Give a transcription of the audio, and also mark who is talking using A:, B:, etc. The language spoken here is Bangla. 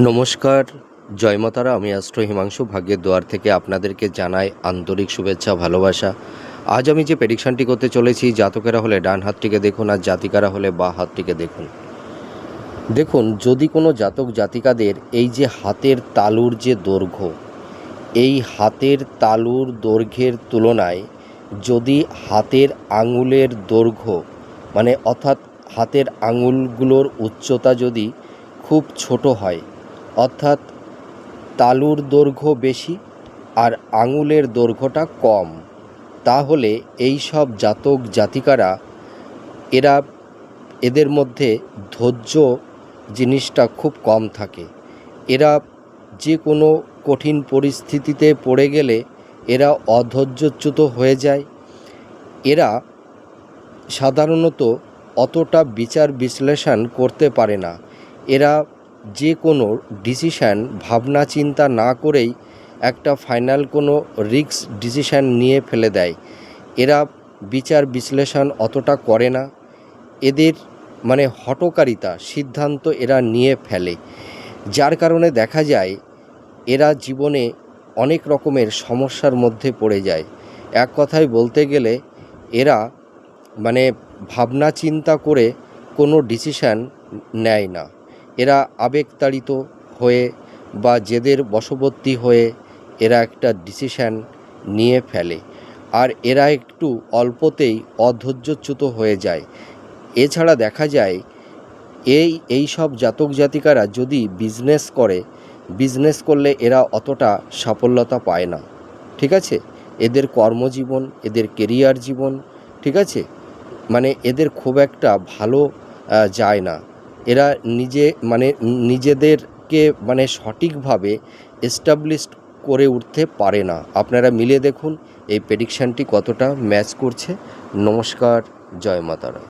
A: নমস্কার জয়মাতারা আমি অ্যাস্ট্রো হিমাংশু, ভাগ্যের দোয়ার থেকে আপনাদেরকে জানাই আন্তরিক শুভেচ্ছা, ভালোবাসা। আজ আমি যে প্রেডিকশানটি করতে চলেছি, জাতকেরা হলে ডান হাতটিকে দেখুন আর জাতিকারা হলে বা হাতটিকে দেখুন। দেখুন, যদি কোনো জাতক জাতিকাদের এই যে হাতের তালুর যে দৈর্ঘ্য, এই হাতের তালুর দৈর্ঘ্যের তুলনায় যদি হাতের আঙুলের দৈর্ঘ্য মানে অর্থাৎ হাতের আঙুলগুলোর উচ্চতা যদি খুব ছোট হয় অর্থাৎ তালুর দৈর্ঘ্য বেশি আর আঙুলের দৈর্ঘ্যটা কম। তাহলে এই সব জাতক জাতিকারা, এরা এদের মধ্যে ধৈর্য জিনিসটা খুব কম থাকে। এরা যে কোনো কঠিন পরিস্থিতিতে পড়ে গেলে এরা অধৈর্যচ্যুত হয়ে যায়। এরা সাধারণত অতটা বিচার বিশ্লেষণ করতে পারে না। এরা যে কোনো ডিসিশান ভাবনা, চিন্তা না করেই একটা ফাইনাল কোনো রিস্ক ডিসিশান নিয়ে ফেলে দেয়। এরা বিচার বিশ্লেষণ অতটা করে না। এদের মানে হটকারিতা, সিদ্ধান্ত এরা নিয়ে ফেলে। যার কারণে দেখা যায়, এরা জীবনে অনেক রকমের সমস্যার মধ্যে পড়ে যায়। এক কথায় বলতে গেলে, এরা মানে ভাবনা, চিন্তা করে কোনো ডিসিশান নেয় না। এরা আবেগতাড়িত হয়ে বা জেদের বশবর্তী হয়ে এরা একটা ডিসিশান নিয়ে ফেলে। আর এরা একটু অল্পতেই অধৈর্যচ্যুত হয়ে যায়। এছাড়া দেখা যায়, এই এই সব জাতক জাতিকারা যদি বিজনেস করে, বিজনেস করলে এরা অতটা সাফল্যতা পায় না। ঠিক আছে? এদের কর্মজীবন, এদের কেরিয়ার জীবন, ঠিক আছে? মানে এদের খুব একটা ভালো যায় না। এরা নিজে মানে নিজেদেরকে মানে সঠিকভাবে এস্টাবলিশড করে উঠতে পারে না। আপনারা মিলে দেখুন, এই প্রেডিকশানটি কতটা ম্যাচ করছে। নমস্কার, জয় মাতারা